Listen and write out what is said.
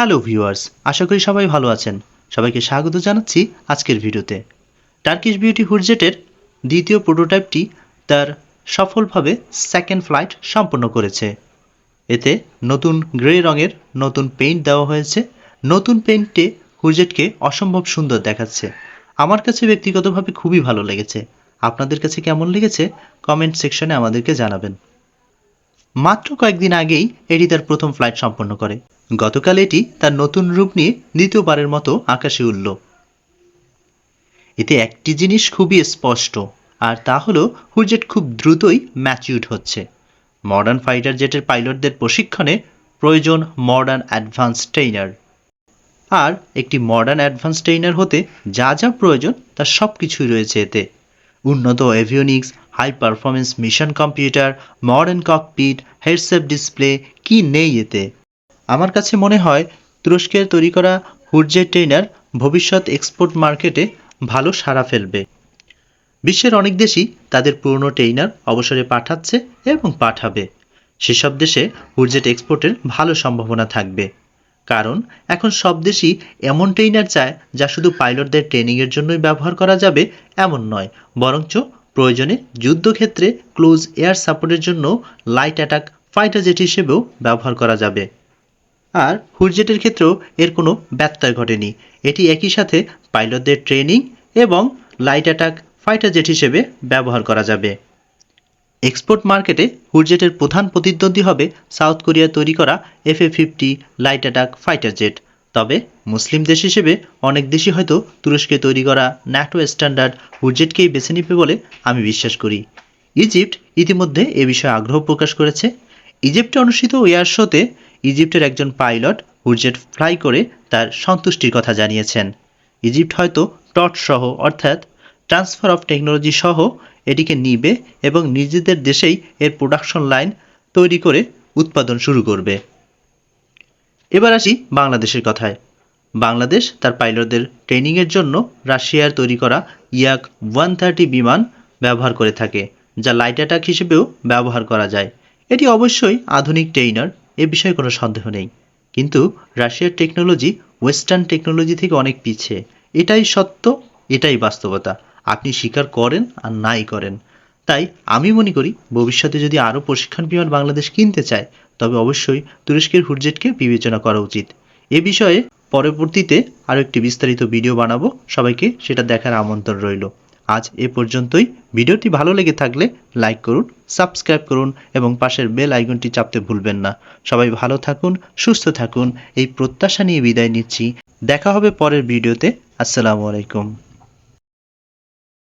Hello viewers, আশা করি সবাই ভালো আছেন। সবাইকে স্বাগত জানাচ্ছি আজকের ভিডিওতে। টার্কিশ বিউটি হুডজেটের দ্বিতীয় প্রোটোটাইপটি তার সফলভাবে সেকেন্ড ফ্লাইট সম্পন্ন করেছে। এতে নতুন গ্রে রঙের নতুন পেইন্ট দেওয়া হয়েছে। নতুন পেইন্টে হুডজেটকে অসম্ভব সুন্দর দেখাচ্ছে। আমার কাছে ব্যক্তিগতভাবে খুবই ভালো লেগেছে। আপনাদের কাছে কেমন লেগেছে? কমেন্ট সেকশনে আমাদেরকে জানাবেন। মাত্র কয়েকদিন আগেই এটি তার প্রথম ফ্লাইট সম্পন্ন করে। গতকাল এটি তার নতুন রূপ নিয়ে দ্বিতীয়বারের মতো আকাশে উঠল এতে একটি জিনিস খুবই স্পষ্ট, আর তা হলো হুরজেট খুব দ্রুতই ম্যাচিউড হচ্ছে। মডার্ন ফাইটার জেটের পাইলটদের প্রশিক্ষণে প্রয়োজন মডার্ন অ্যাডভান্স ট্রেইনার। আর একটি মডার্ন অ্যাডভান্স ট্রেইনার হতে যা যা প্রয়োজন তার সব কিছুই রয়েছে এতে। উন্নত avionics high performance mission computer modern cockpit headset display কি নেই এতে? আমার কাছে মনে হয় তুরস্কের তৈরি করা হুরজেট ট্রেইনার ভবিষ্যৎ এক্সপোর্ট মার্কেটে ভালো সাড়া ফেলবে। বিশ্বের অনেক দেশই তাদের পুরনো ট্রেইনার অবসরে পাঠাচ্ছে এবং পাঠাবে। সেসব দেশে হুরজেট এক্সপোর্টের ভালো সম্ভাবনা থাকবে। কারণ এখন সব দেশই এমন ট্রেইনার চায় যা শুধু পাইলটদের ট্রেনিংয়ের জন্যই ব্যবহার করা যাবে এমন নয়, বরঞ্চ প্রয়োজনে যুদ্ধক্ষেত্রে ক্লোজ এয়ার সাপোর্টের জন্য লাইট অ্যাটাক ফাইটার জেট হিসেবেও ব্যবহার করা যাবে। আর হুরজেটের ক্ষেত্রেও এর কোনো ব্যত্যয় ঘটেনি। এটি একই সাথে পাইলটদের ট্রেনিং এবং লাইট অ্যাটাক ফাইটার জেট হিসেবে ব্যবহার করা যাবে। এক্সপোর্ট মার্কেটে হুরজেটের প্রধান প্রতিদ্বন্দ্বী হবে সাউথ কোরিয়া তৈরি করা F A fifty light attack fighter jet. তবে মুসলিম দেশ হিসেবে অনেক দেশই হয়তো তুরস্কে তৈরি করা ন্যাটো স্ট্যান্ডার্ড হুরজেটকেই বেছে নিবে বলে আমি বিশ্বাস করি। ইজিপ্ট ইতিমধ্যে এ বিষয়ে আগ্রহ প্রকাশ করেছে। ইজিপ্টে অনুষ্ঠিত এয়ার শোতে ইজিপ্টের একজন পাইলট হুরজেট ফ্লাই করে তার সন্তুষ্টির কথা জানিয়েছেন। ইজিপ্ট হয়তো টট সহ, অর্থাৎ ট্রান্সফার অফ টেকনোলজি সহ এটিকে নিবে এবং নিজেদের দেশেই এর প্রোডাকশন লাইন তৈরি করে উৎপাদন শুরু করবে। এবার আসি বাংলাদেশের কথায়। বাংলাদেশ তার পাইলটদের ট্রেনিংয়ের জন্য রাশিয়ার তৈরি করা ইয়াক ওয়ান থার্টি বিমান ব্যবহার করে থাকে, যা লাইট অ্যাটাক হিসেবেও ব্যবহার করা যায়। এটি অবশ্যই আধুনিক ট্রেইনার, এ বিষয়ে কোনো সন্দেহ নেই। কিন্তু রাশিয়ার টেকনোলজি ওয়েস্টার্ন টেকনোলজি থেকে অনেক পিছিয়ে। এটাই সত্য, এটাই বাস্তবতা। আপনি স্বীকার করেন আর নাই করেন। তাই আমি মনে করি ভবিষ্যতে যদি আরও প্রশিক্ষণ বিমান বাংলাদেশ কিনতে চায়, তবে অবশ্যই তুরস্কের হুরজেটকে বিবেচনা করা উচিত। এ বিষয়ে পরবর্তীতে আরও একটি বিস্তারিত ভিডিও বানাবো। সবাইকে সেটা দেখার আমন্ত্রণ রইল। আজ এ পর্যন্তই। ভিডিওটি ভালো লেগে থাকলে লাইক করুন, সাবস্ক্রাইব করুন এবং পাশের বেল আইকনটি চাপতে ভুলবেন না। সবাই ভালো থাকুন, সুস্থ থাকুন। এই প্রত্যাশা নিয়ে বিদায় নিচ্ছি। দেখা হবে পরের ভিডিওতে। আসসালামু আলাইকুম।